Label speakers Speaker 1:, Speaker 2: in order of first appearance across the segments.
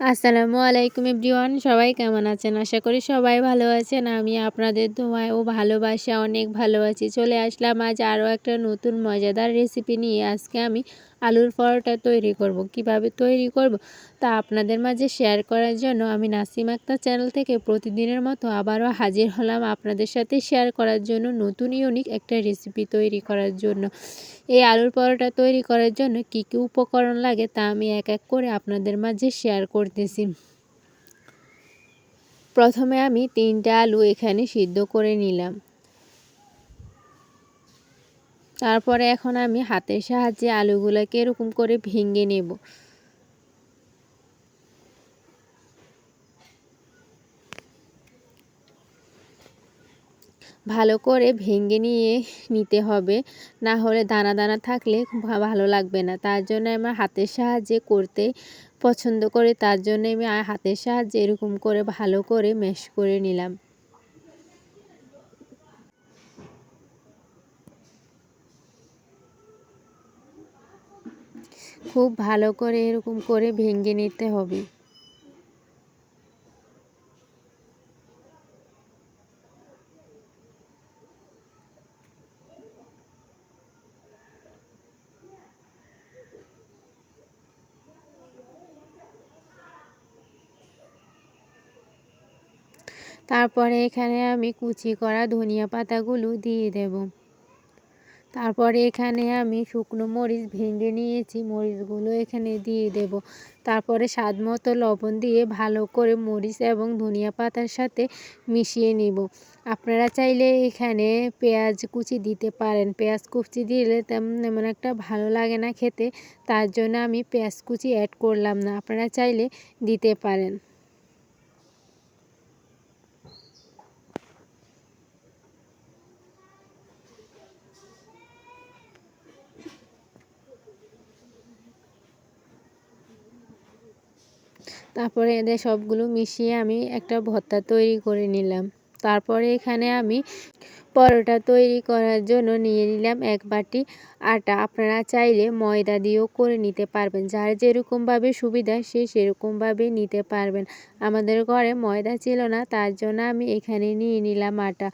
Speaker 1: আসসালামু আলাইকুম এভরিওয়ান, সবাই কেমন আছেন? আশা করি সবাই ভালো আছেন। আমি আপনাদের ধোঁয়ায় ও ভালোবাসা অনেক ভালো আছি। চলে আসলাম আজ আরও একটা নতুন, মজাদার রেসিপি নিয়ে। আজকে আমি আলুর পরোটা তৈরি করব। কীভাবে তৈরি করব? তা আপনাদের মাঝে শেয়ার করার জন্য আমি নাসিম আক্তার চ্যানেল থেকে প্রতিদিনের মতো আবারও হাজির হলাম আপনাদের সাথে শেয়ার করার জন্য নতুন ইউনিক একটা রেসিপি তৈরি করার জন্য। এই আলুর পরোটা তৈরি করার জন্য কি কি উপকরণ লাগে তা আমি এক এক করে আপনাদের মাঝে শেয়ার করতেছি। প্রথমে আমি তিনটা আলু এখানে সিদ্ধ করে নিলাম। তারপরে এখন আমি হাতের সাহায্যে আলুগুলোকে এরকম করে ভেঙে নেব। ভালো করে ভেঙে নিয়ে নিতে হবে, না হলে দানা দানা থাকলে ভালো লাগবে না। তার জন্য আমার হাতের সাহায্যে করতে পছন্দ করে, তার জন্য আমি হাতের সাহায্যে এরকম করে ভালো করে ম্যাশ করে নিলাম। খুব ভালো করে এরকম করে ভেঙে নিতে হবে। তারপরে এখানে আমি কুচি করা ধনিয়া পাতাগুলো দিয়ে দেব। তারপরে এখানে আমি শুকনো মরিচ ভেঙে নিয়েছি, মরিচগুলো এখানে দিয়ে দেব। তারপরে স্বাদ মতো লবণ দিয়ে ভালো করে মরিচ এবং ধনিয়া পাতার সাথে মিশিয়ে নিব। আপনারা চাইলে এখানে পেঁয়াজ কুচি দিতে পারেন। পেঁয়াজ কুচি দিলে তেমন এমন একটা ভালো লাগে না খেতে, তার জন্য আমি পেঁয়াজ কুচি অ্যাড করলাম না। আপনারা চাইলে দিতে পারেন। তারপরে এদের সবগুলো মিশিয়ে আমি একটা ভর্তা তৈরি করে নিলাম। তারপরে এখানে আমি পরোটা তৈরি করার জন্য নিয়ে নিলাম এক বাটি আটা। আপনারা চাইলে ময়দা দিয়েও করে নিতে পারবেন। যার যেরকমভাবে সুবিধা সে সেরকমভাবে নিতে পারবেন। আমাদের ঘরে ময়দা ছিল না, তার জন্য আমি এখানে নিয়ে নিলাম আটা।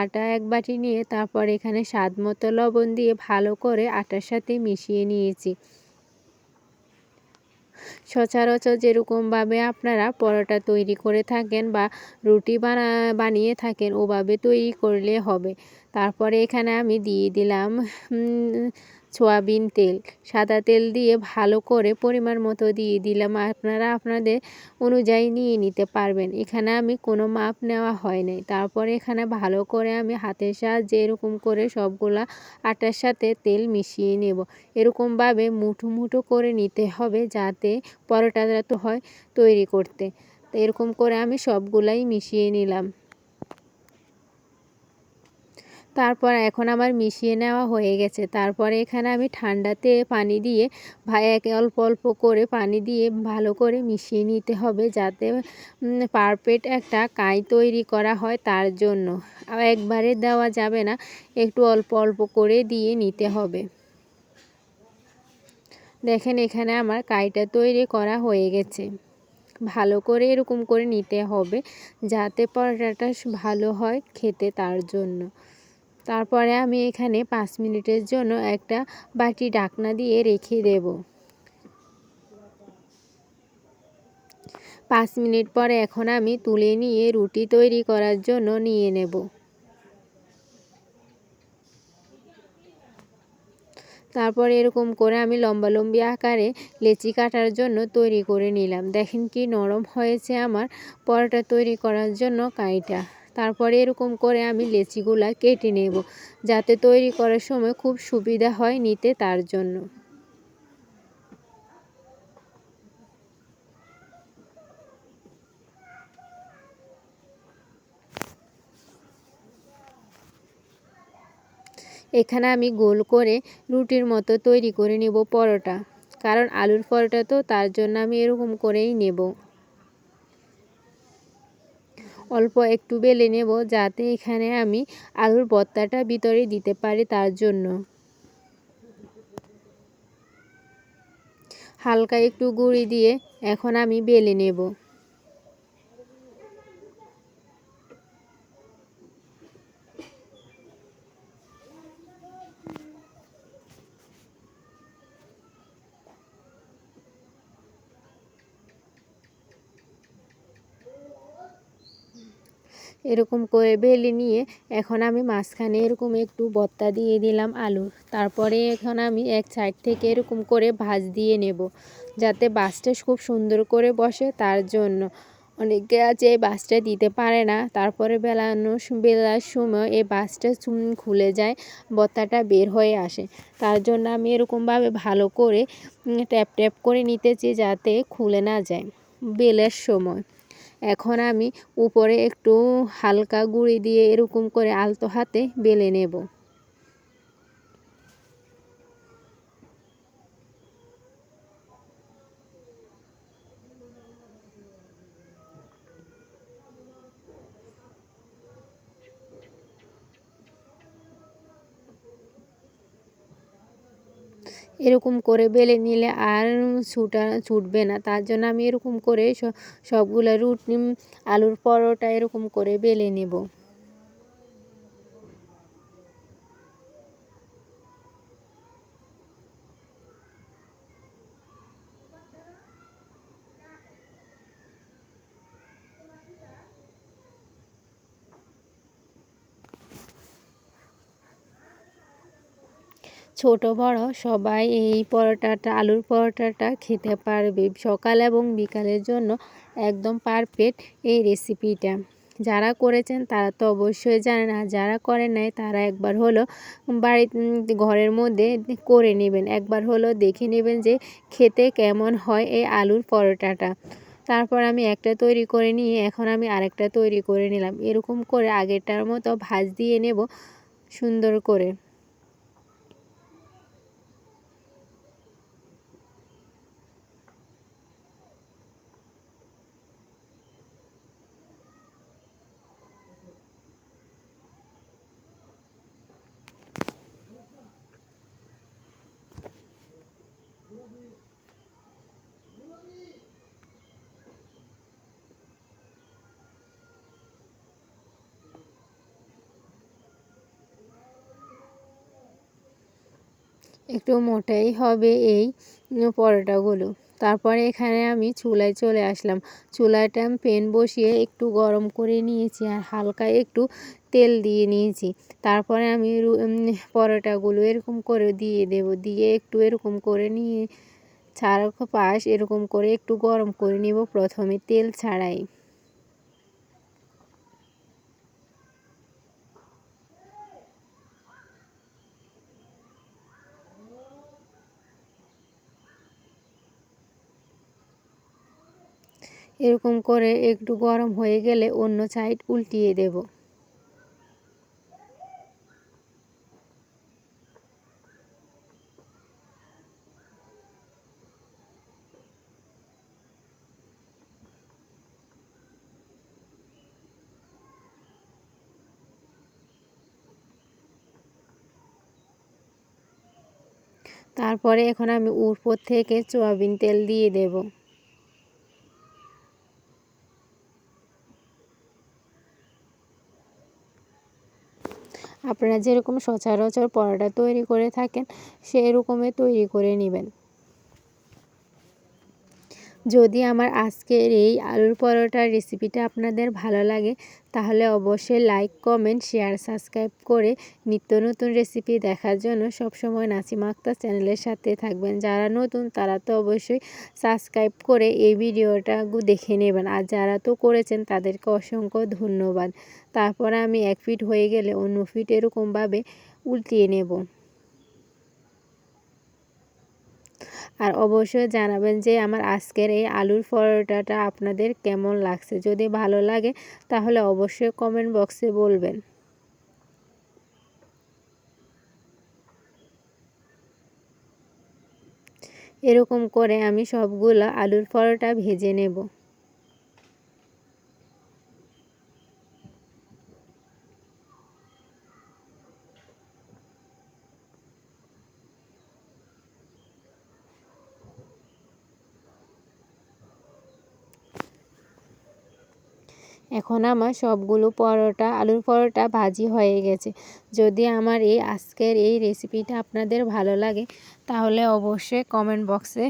Speaker 1: আটা এক বাটি নিয়ে তারপর এখানে স্বাদ মতো লবণ দিয়ে ভালো করে আটার সাথে মিশিয়ে নিয়েছি। সচরাচর যেরকমভাবে আপনারা পরোটা তৈরি করে থাকেন বা রুটি বানা, বানিয়ে থাকেন, ওভাবে তৈরি করলে হবে। তারপরে এখানে আমি দিয়ে দিলাম সোয়াবিন তেল, সাদা তেল দিয়ে ভালো করে পরিমাণ মতো দিয়ে দিলাম। আপনারা আপনাদের অনুযায়ী নিয়ে নিতে পারবেন। এখানে আমি কোনো মাপ নেওয়া হয় নাই। তারপরে এখানে ভালো করে আমি হাতের সাহায্যে এরকম করে সবগুলা আটার সাথে তেল মিশিয়ে নেব। এরকমভাবে মুঠো মুঠো করে নিতে হবে যাতে পরোটাটা তো হয় তৈরি করতে। এরকম করে আমি সবগুলাই মিশিয়ে নিলাম। তারপর এখন আমার মিশিয়ে নেওয়া হয়ে গেছে। তারপরে এখানে আমি ঠান্ডাতে পানি দিয়ে এক অল্প অল্প করে পানি দিয়ে ভালো করে মিশিয়ে নিতে হবে যাতে পারফেক্ট একটা কাঁই তৈরি করা হয় তার জন্য। একবারে দেওয়া যাবে না, একটু অল্প অল্প করে দিয়ে নিতে হবে। দেখেন এখানে আমার কাইটা তৈরি করা হয়ে গেছে। ভালো করে এরকম করে নিতে হবে যাতে পরোটাটা ভালো হয় খেতে তার জন্য। তারপরে আমি এখানে পাঁচ মিনিটের জন্য একটা বাটি ডাকনা দিয়ে রেখে দেব। পাঁচ মিনিট পরে এখন আমি তুলে নিয়ে রুটি তৈরি করার জন্য নিয়ে নেব। তারপর এরকম করে আমি লম্বা লম্বি আকারে লেচি কাটার জন্য তৈরি করে নিলাম। দেখেন কি নরম হয়েছে আমার পরোটা তৈরি করার জন্য কাইটা। তারপরে এরকম করে আমি লেচিগুলা কেটে নেব, যাতে তৈরি করার সময় খুব সুবিধা হয় নিতে তার জন্য। এখানে আমি গোল করে রুটির মতো তৈরি করে নেব পরোটা, কারণ আলুর পরোটা তো তার জন্য আমি এরকম করেই নেব। অল্প একটু বেলে নেব যাতে এখানে আমি আলুর বত্তাটা ভিতরে দিতে পারি তার জন্য। হালকা একটু গুঁড়ি দিয়ে এখন আমি বেলে নেব। এরকম করে বেলে নিয়ে এখন আমি মাঝখানে এরকম একটু বত্তা দিয়ে দিলাম আলুর। তারপরে এখন আমি এক সাইড থেকে এরকম করে ভাজ দিয়ে নেব, যাতে বাসটা খুব সুন্দর করে বসে। তার জন্য অনেকে আছে এই বাসটা দিতে পারে না। তারপরে বেলানো বেলার সময় এই বাসটা খুলে যায়, বত্তাটা বের হয়ে আসে। তার জন্য আমি এরকমভাবে ভালো করে ট্যাপ ট্যাপ করে নিতেছি যাতে খুলে না যায় বেলের সময়। এখন আমি উপরে একটু হালকা গুঁড়ি দিয়ে এরকম করে আলতো হাতে বেলে নেব। এরকম করে বেলে নিলে আর ছুটা ছুটবে না। তার জন্য আমি এরকম করে সবগুলো রুটি আলুর পরোটা এরকম করে বেলে নেব। ছোট, বড়, সবাই এই পরোটাটা, আলুর পরোটাটা খেতে পারবে সকাল এবং বিকালের জন্য একদম পারফেক্ট এই রেসিপিটা যারা করেছেন তারা তো অবশ্যই জানেন, আর যারা করেন নাই তারা একবার হলো বাড়ি ঘরের মধ্যে করে নেবেন। একবার হলো দেখে নেবেন যে খেতে কেমন হয় এই আলুর পরোটাটা। তারপর আমি একটা তৈরি করে নিয়ে এখন আমি আরেকটা তৈরি করে নিলাম। এরকম করে আগেরটার মতো ভাজ দিয়ে নেব সুন্দর করে। একটু মোটাই হবে এই পরোটাগুলো। তারপরে এখানে আমি চুলায় চলে আসলাম। চুলাটা পেন বসিয়ে একটু গরম করে নিয়েছি আর হালকা একটু তেল দিয়ে নিয়েছি। তারপরে আমি পরোটাগুলো এরকম করে দিয়ে দেব। দিয়ে একটু এরকম করে নিয়ে ছাড়া পাশ এরকম করে একটু গরম করে নেব প্রথমে তেল ছাড়াই। এরকম করে একটু গরম হয়ে গেলে অন্য সাইড উল্টিয়ে দেব। তারপরে এখন আমি উপর থেকে সোয়াবিন তেল দিয়ে দেব। আপনারা যেরকম সচরাচর পরোটা তৈরি করে থাকেন সেই রকমই তৈরি করে নেবেন। যদি আমার আজকের এই আলুর পরোটার রেসিপিটা আপনাদের ভালো লাগে, তাহলে অবশ্যই লাইক কমেন্ট শেয়ার সাবস্ক্রাইব করে নিত্য নতুন রেসিপি দেখার জন্য সবসময় নাসিমা আক্তার চ্যানেলের সাথে থাকবেন। যারা নতুন, তারা তো অবশ্যই সাবস্ক্রাইব করে এই ভিডিওটা দেখে নেবেন। আর যারা তো করেছেন, তাদেরকে অসংখ্য ধন্যবাদ। তারপরে আমি এক ফিট হয়ে গেলে অন্য ফিট এরকমভাবে উল্টিয়ে নেব। আর অবশ্যই জানাবেন যে আমার আজকের এই আলুর পরোটাটা আপনাদের কেমন লাগছে। যদি ভালো লাগে, তাহলে অবশ্যই কমেন্ট বক্সে বলবেন। এরকম করে আমি সবগুলো আলুর পরোটা ভেজে নেব। এখন আমার সবগুলো পরোটা, আলুর পরোটা ভাজি হয়ে গেছে। যদি আমার এই আজকের এই রেসিপিটা আপনাদের ভালো লাগে, তাহলে অবশ্যই কমেন্ট বক্সে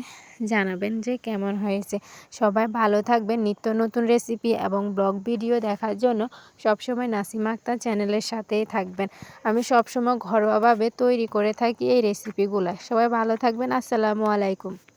Speaker 1: জানাবেন যে কেমন হয়েছে। সবাই ভালো থাকবেন নিত্য নতুন রেসিপি এবং ব্লগ ভিডিও দেখার জন্য সবসময় নাসিমা আক্তার চ্যানেলের সাথেই থাকবেন। আমি সবসময় ঘরোয়াভাবে তৈরি করে থাকি এই রেসিপিগুলো সবাই ভালো থাকবেন। আসসালামু আলাইকুম।